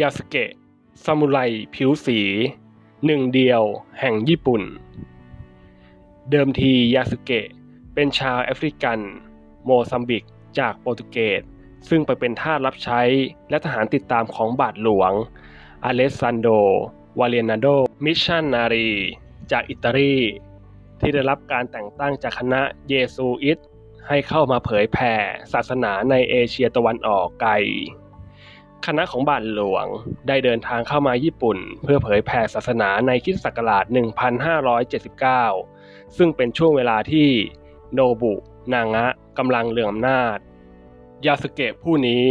ยาสเกะซามูไรผิวสี หนึ่งเดียวแห่งญี่ปุ่น เดิมทียาสเกะเป็นชาวแอฟริกัน โมซัมบิกจากโปรตุเกสซึ่งไปเป็นทาสรับใช้และทหารติดตามของบาทหลวง อเลสซานโด วาเลนาโด มิชชันนารี จากอิตาลี ที่ได้รับการแต่งตั้งจากคณะเยซูอิตให้เข้ามาเผยแผ่ศาสนาในเอเชียตะวันออกไกล คณะของบาทหลวงได้เดินทางเข้ามาญี่ปุ่น เพื่อเผยแผ่ศาสนาในคริสตศักราช 1579 ซึ่งเป็นช่วงเวลาที่โนบุ นางะกำลังเรืองอำนาจยาสเกะผู้นี้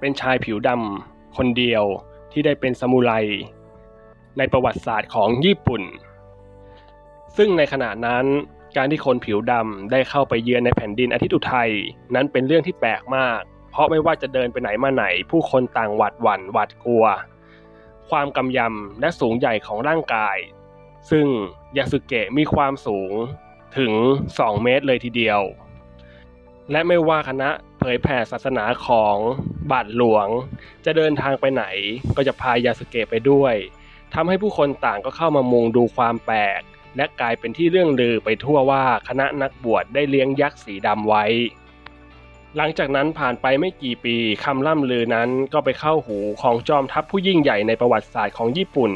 เป็นชายผิวดำคนเดียวที่ได้เป็นซามูไร ในประวัติศาสตร์ของญี่ปุ่น ซึ่งในขณะนั้นการที่คนผิวดำได้เข้าไปเยือนในแผ่นดินอาทิตย์อุทัยนั้นเป็นเรื่องที่แปลกมาก เพราะไม่ว่าจะเดินไปไหนมาไหน ผู้คนต่างหวาดหวั่นหวาดกลัว ความกำยำและสูงใหญ่ของร่างกาย ซึ่งยาสุเกะมีความสูงถึง 2 เมตรเลยทีเดียว และไม่ว่าคณะเผยแผ่ศาสนาของบาทหลวง จะเดินทางไปไหนก็จะพายาสุเกะไปด้วยทำให้ผู้คนต่างก็เข้ามามุงดูความแปลกและกลายเป็นที่เรื่องลือไปทั่วว่าคณะนักบวชได้เลี้ยงยักษ์สีดำไว้ หลังจากนั้นผ่านไปไม่กี่ปีคำล่ำลือนั้นก็ไปเข้าหูของจอมทัพผู้ยิ่งใหญ่ในประวัติศาสตร์ของญี่ปุ่น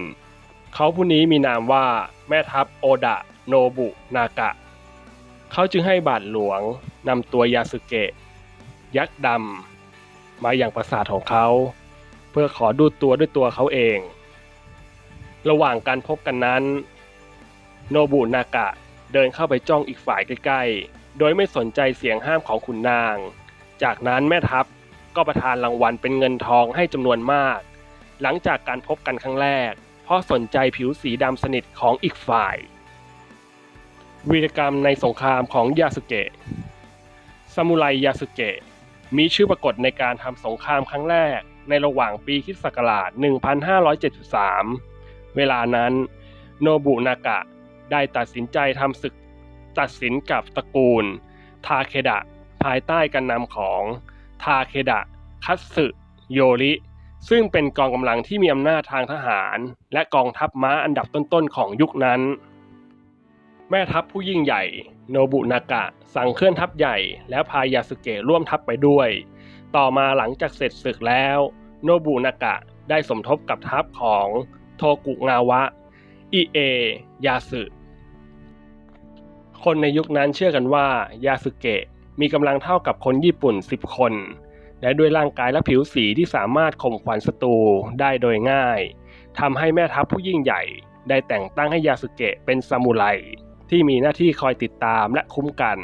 เขาผู้นี้มีนามว่าแม่ทัพโอดะโนบุนากะ เขาจึงให้บาทหลวงนำตัวยาสึเกะ ยักษ์ดำมาอย่างปราสาทของเขา เพื่อขอดูตัวด้วยตัวเขาเอง ระหว่างการพบกันนั้น โนบุนากะเดินเข้าไปจ้องอีกฝ่ายใกล้ๆ โดยไม่สนใจเสียงห้ามของขุนนาง จากนั้นแม่ทัพก็ประทานรางวัลเป็นเงินทองให้จำนวนมาก หลังจากการพบกันครั้งแรก เพราะสนใจผิวสีดำสนิทของอีกฝ่าย วีรกรรมในสงครามของยาสุเกะซามูไรยาสุเกะมีชื่อปรากฏในการทำสงครามครั้งแรกในระหว่างปีคริสต์ศักราช 1573 เวลานั้นโนบุนากะได้ตัดสินใจทำศึกตัดสินกับตระกูล ทาเคดะ ภายใต้การนำของทาเคดะ คัตสึ โยริ ซึ่งเป็นกองกำลังที่มีอำนาจทางทหาร และกองทัพม้าอันดับต้นๆของยุคนั้น แม่ทัพผู้ยิ่งใหญ่ โนบุนากะ สั่งเคลื่อนทัพใหญ่ แล้วพายาสุเกะร่วมทัพไปด้วย ต่อมาหลังจากเสร็จศึกแล้ว โนบุนากะได้สมทบกับทัพของโทกุงาวะ อิเอ ยาสึคนในยุคนั้นเชื่อกันว่ายาสึเกะ มีกำลังเท่ากับคนญี่ปุ่น 10 คน และด้วยร่างกายและผิวสีที่สามารถข่มขวัญศัตรูได้โดยง่ายทำให้แม่ทัพผู้ยิ่งใหญ่ได้แต่งตั้งให้ยาสึเกะเป็นซามูไรที่มีหน้าที่คอยติดตามและคุ้มกัน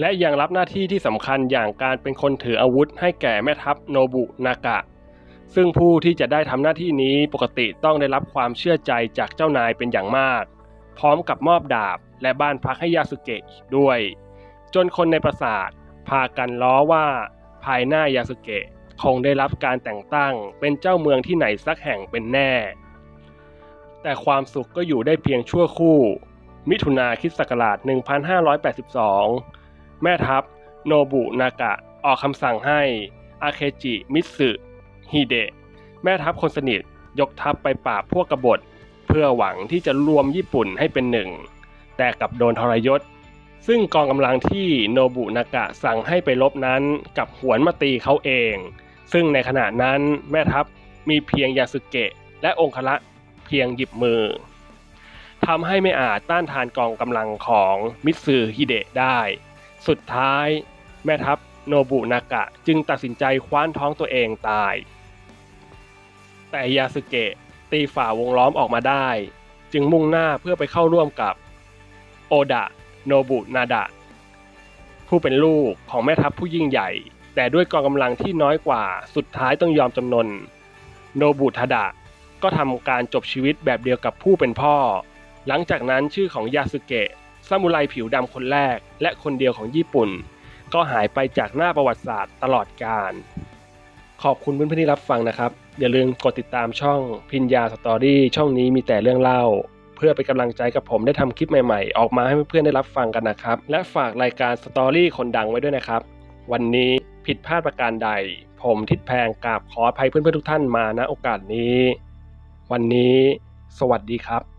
และยังรับหน้าที่ที่สำคัญอย่างการเป็นคนถืออาวุธให้แก่แม่ทัพโนบุนากะ ซึ่งผู้ที่จะได้ทำหน้าที่นี้ปกติต้องได้รับความเชื่อใจจากเจ้านายเป็นอย่างมาก พร้อมกับมอบดาบและบ้านพักให้ยาสุเกะอีกด้วย จนคนในปราสาทพากันล้อว่าภายหน้ายาสุเกะคงได้รับการแต่งตั้งเป็นเจ้าเมืองที่ไหนสักแห่งเป็นแน่ แต่ความสุขก็อยู่ได้เพียงชั่วคู่ มิถุนาคิสต์ศักราช 1582 แม่ทัพ โนบุนากะ ออกคำสั่งให้อาเคจิ มิสึฮิเดะ แม่ทัพคนสนิทยกทัพไปปราบพวกกบฏ เพื่อหวังที่จะรวมญี่ปุ่นให้เป็นหนึ่ง แต่กลับโดนทรยศ ซึ่งกองกำลังที่โนบุนากะสั่งให้ไปลบนั้นกับหวนมาตีเขาเอง ซึ่งในขณะนั้นแม่ทัพมีเพียงยาสึเกะ และองคละเพียงหยิบมือทำให้ไม่อาจต้านทานกองกำลังของมิตสึฮิเดะได้ สุดท้าย แม่ทัพโนบุนากะจึงตัดสินใจคว้านท้องตัวเองตาย แต่ยาสึเกะตีฝ่าวงล้อมออกมาได้ จึงมุ่งหน้าเพื่อไปเข้าร่วมกับโอดะ โนบุนาดะผู้เป็นลูกของแม่ทัพผู้ยิ่งใหญ่ แต่ด้วยกองกำลังที่น้อยกว่าสุดท้ายต้องยอมจำนน โนบุทาดะก็ทำการจบชีวิตแบบเดียวกับผู้เป็นพ่อ หลังจากนั้นชื่อของยาสึเกะซามูไรผิวดำคนแรก และคนเดียวของญี่ปุ่น ก็หายไปจากหน้าประวัติศาสตร์ตลอดกาลขอบคุณเพื่อนๆที่รับฟังนะครับ อย่าลืมกดติดตามช่องพินยาสตอรี่ช่องนี้มีแต่เรื่องเล่า เพื่อเป็นกำลังใจกับผมได้ทำคลิปใหม่ๆ ออกมาให้เพื่อนๆได้รับฟังกันนะครับ และฝากรายการสตอรี่คนดังไว้ด้วยนะครับ วันนี้ผิดพลาดประการใด ผมทิดแพงกราบขออภัยเพื่อนๆทุกท่านมาณโอกาสนี้ วันนี้ สวัสดีครับ